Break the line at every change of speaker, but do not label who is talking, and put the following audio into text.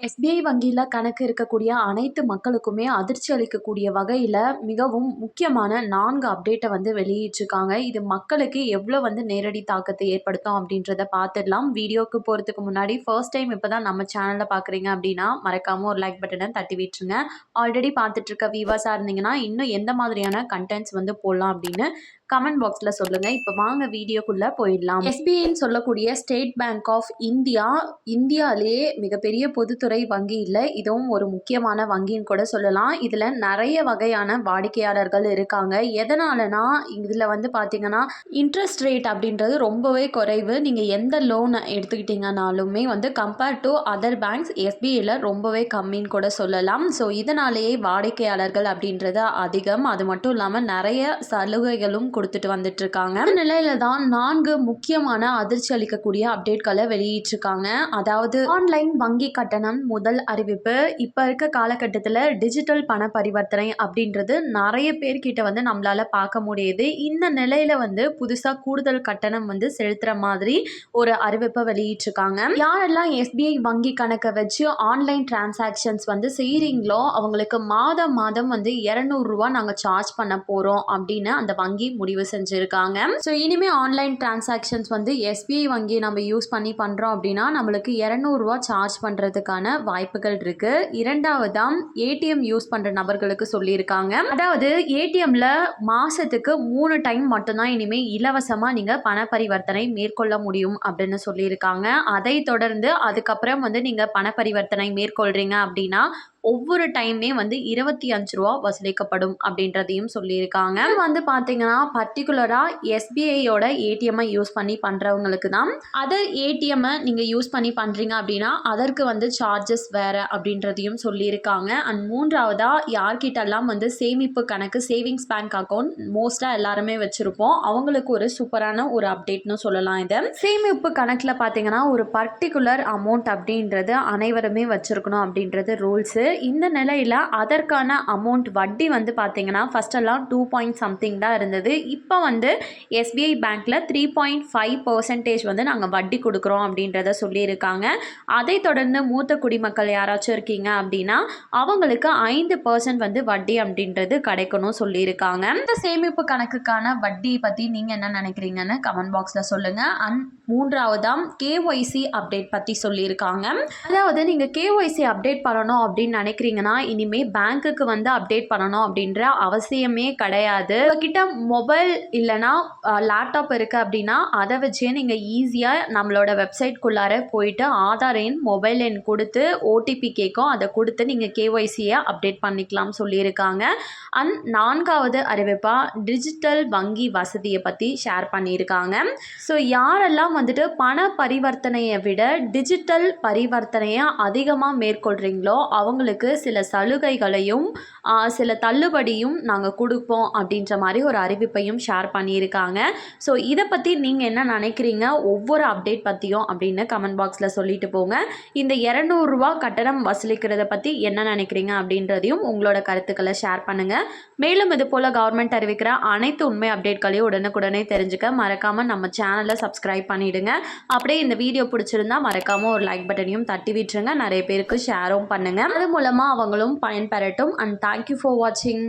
SBI வங்கியில் கணக்கு இருக்கக்கூடிய அனைத்து மக்களுக்குமே அதிர்ச்சி அளிக்கக்கூடிய வகையில் மிகவும் முக்கியமான நான்கு அப்டேட்டை வந்து வெளியிட்டிருக்காங்க. இது மக்களுக்கு எவ்வளோ வந்து நேரடி தாக்கத்தை ஏற்படுத்தும் அப்படின்றத பார்த்துடலாம். வீடியோக்கு போகிறதுக்கு முன்னாடி ஃபர்ஸ்ட் டைம் இப்போ தான் நம்ம சேனலில் பார்க்குறீங்க அப்படின்னா, மறக்காமல் ஒரு லைக் பட்டனை தட்டி விட்டுருங்க. ஆல்ரெடி பார்த்துட்ருக்க இருக்க இருந்தீங்கன்னா, இன்னும் எந்த மாதிரியான கண்டென்ட்ஸ் வந்து போடலாம் அப்படின்னு கமெண்ட் பாக்ஸ்ல சொல்லுங்க. இப்போ வாங்க வீடியோக்குள்ள போயிடலாம். எஸ்பிஐன்னு சொல்லக்கூடிய ஸ்டேட் பேங்க் ஆஃப் இந்தியா இந்தியாவிலேயே மிகப்பெரிய பொதுத்துறை வங்கி இல்ல. இதுவும் ஒரு முக்கியமான வங்கின்னு கூட சொல்லலாம். இதுல நிறைய வகையான வாடிக்கையாளர்கள் இருக்காங்க. எதனாலனா இதுல வந்து பார்த்தீங்கன்னா, இன்ட்ரெஸ்ட் ரேட் அப்படின்றது ரொம்பவே குறைவு. நீங்க எந்த லோன் எடுத்துக்கிட்டீங்கனாலுமே வந்து கம்பேர் டு அதர் பேங்க்ஸ் எஸ்பிஐல ரொம்பவே கம்மின்னு கூட சொல்லலாம். ஸோ இதனாலேயே வாடிக்கையாளர்கள் அப்படின்றது அதிகம். அது மட்டும் இல்லாம நிறைய சலுகைகளும் கொடுத்துட்டு வந்துட்டு இருக்காங்க. இந்த நிலையில தான் நான்கு முக்கியமான அதிர்ச்சி அளிக்கக்கூடிய அப்டேட்களை வெளியிட்டிருக்காங்க. அதாவது ஆன்லைன் வங்கி கட்டணம் முதல் அறிவிப்பு. இப்ப இருக்க காலகட்டத்துல டிஜிட்டல் பண பரிவர்த்தனை அப்படின்றது நிறைய பேர்கிட்ட வந்து நம்மளால பார்க்க முடியுது. இந்த நிலையில வந்து புதுசா கூடுதல் கட்டணம் வந்து செலுத்துற மாதிரி ஒரு அறிவிப்பை வெளியிட்டிருக்காங்க. யாரெல்லாம் எஸ்பிஐ வங்கி கணக்கை வச்சு ஆன்லைன் டிரான்சாக்ஷன்ஸ் வந்து செய்கிறீங்களோ அவங்களுக்கு மாதம் மாதம் வந்து இரநூறுவா நாங்கள் சார்ஜ் பண்ண போகிறோம் அப்படின்னு அந்த வங்கி முடிவு செஞ்சிருக்காங்க. ஸோ இனிமே ஆன்லைன் டிரான்சாக்ஷன்ஸ் வந்து எஸ்பிஐ வங்கி நம்ம யூஸ் பண்ணி பண்ணுறோம் அப்படின்னா நம்மளுக்கு இரநூறுவா சார்ஜ் பண்ணுறதுக்கான வாய்ப்புகள் இருக்கு. இரண்டாவதாக ஏடிஎம் யூஸ் பண்ணுற நபர்களுக்கு சொல்லியிருக்காங்க. அதாவது ஏடிஎம்ல மாசத்துக்கு மூணு டைம் மட்டும்தான் இனிமே இலவசமாக நீங்கள் பண பரிவர்த்தனை மேற்கொள்ள முடியும் அப்படின்னு சொல்லியிருக்காங்க. அதை தொடர்ந்து அதுக்கப்புறம் வந்து நீங்கள் பண பரிவர்த்தனை மேற்கொள்றீங்க அப்படின்னா ஒவ்வொரு டைமே வந்து இருபத்தி அஞ்சு ரூபா வசூலிக்கப்படும் அப்படின்றதையும் சொல்லியிருக்காங்க. வந்து பார்த்தீங்கன்னா பர்டிகுலராக எஸ்பிஐயோட ஏடிஎம்மை யூஸ் பண்ணி பண்ணுறவங்களுக்கு தான் அதர் ஏடிஎம்மை நீங்கள் யூஸ் பண்ணி பண்ணுறீங்க அப்படின்னா அதற்கு வந்து சார்ஜஸ் வேறு அப்படின்றதையும் சொல்லியிருக்காங்க. அண்ட் மூன்றாவதாக யார்கிட்டெல்லாம் வந்து சேமிப்பு கணக்கு சேவிங்ஸ் பேங்க் அக்கௌண்ட் மோஸ்ட்டாக எல்லாருமே வச்சுருப்போம். அவங்களுக்கு ஒரு சூப்பரான ஒரு அப்டேட்னு சொல்லலாம் இதை. சேமிப்பு கணக்கில் பார்த்தீங்கன்னா ஒரு பர்டிகுலர் அமௌண்ட் அப்படின்றது அனைவருமே வச்சுருக்கணும் அப்படின்றது ரூல்ஸு இந்த நிலையில் அதற்கான அமௌண்ட் வட்டி வந்து பார்த்தீங்கன்னா ஃபஸ்ட்டெல்லாம் டூ பாயிண்ட் சம்திங் தான் இருந்தது. இப்போ வந்து எஸ்பிஐ பேங்க்கில் த்ரீ பாயிண்ட் ஃபைவ் பர்சன்டேஜ் வந்து நாங்கள் வட்டி கொடுக்குறோம் அப்படின்றத சொல்லியிருக்காங்க. அதை தொடர்ந்து மூத்த குடிமக்கள் யாராச்சும் இருக்கீங்க அப்படின்னா அவங்களுக்கு ஐந்து பர்சன்ட் வந்து வட்டி அப்படின்றது கிடைக்கணும் சொல்லியிருக்காங்க. இந்த சேமிப்பு கணக்குக்கான வட்டி பற்றி நீங்கள் என்ன நினைக்கிறீங்கன்னு கமெண்ட் பாக்ஸில் சொல்லுங்கள் அண்ட் மூன்றாவதாம் கேஒய்சி அப்டேட் பற்றி சொல்லியிருக்காங்க. அதாவது நீங்கள் கேஒய்சி அப்டேட் பண்ணணும் அப்படின்னு நினைக்கிறீங்கன்னா இனிமேல் பேங்க்குக்கு வந்து அப்டேட் பண்ணணும் அப்படின்ற அவசியமே கிடையாது. உங்ககிட்ட மொபைல் இல்லைனா லேப்டாப் இருக்குது அப்படின்னா அதை வச்சே நீங்கள் ஈஸியாக நம்மளோட வெப்சைட்குள்ளார போயிட்டு ஆதார் எண் மொபைல் எண் கொடுத்து ஓடிபி கேட்கும். அதை கொடுத்து நீங்கள் கேஒய்சியை அப்டேட் பண்ணிக்கலாம் சொல்லியிருக்காங்க. அண்ட் நான்காவது அறிவிப்பாக டிஜிட்டல் வங்கி வசதியை பற்றி ஷேர் பண்ணியிருக்காங்க. ஸோ யாரெல்லாம் வந்துட்டு பண பரிவர்த்தனையை விட டிஜிட்டல் பரிவர்த்தனையை அதிகமாக மேற்கொள்கிறீங்களோ அவங்களுக்கு சில சலுகைகளையும் சில தள்ளுபடியும் நாங்கள் கொடுப்போம் அப்படின்ற மாதிரி ஒரு அறிவிப்பு குறிப்பையும் ஷேர் பண்ணியிருக்காங்க. ஸோ இதை பற்றி நீங்கள் என்ன நினைக்கிறீங்க? ஒவ்வொரு அப்டேட் பற்றியும் அப்படின்னு கமெண்ட் பாக்ஸில் சொல்லிட்டு போங்க. இந்த இரநூறுவா கட்டணம் வசூலிக்கிறத பற்றி என்ன நினைக்கிறீங்க அப்படின்றதையும் உங்களோட கருத்துக்களை ஷேர் பண்ணுங்கள் மேலும் இது போல் கவர்மெண்ட் அறிவிக்கிற அனைத்து உண்மை அப்டேட்களையும் உடனுக்குடனே தெரிஞ்சுக்க மறக்காமல் நம்ம சேனலை சப்ஸ்கிரைப் பண்ணிவிடுங்க அப்படியே இந்த வீடியோ பிடிச்சிருந்தா மறக்காமல் ஒரு லைக் பட்டனையும் தட்டி விட்டுருங்க. நிறைய பேருக்கு ஷேரும் பண்ணுங்கள் அது மூலமாக அவங்களும் பயன்பெறட்டும். அண்ட் தேங்க்யூ ஃபார் வாட்சிங்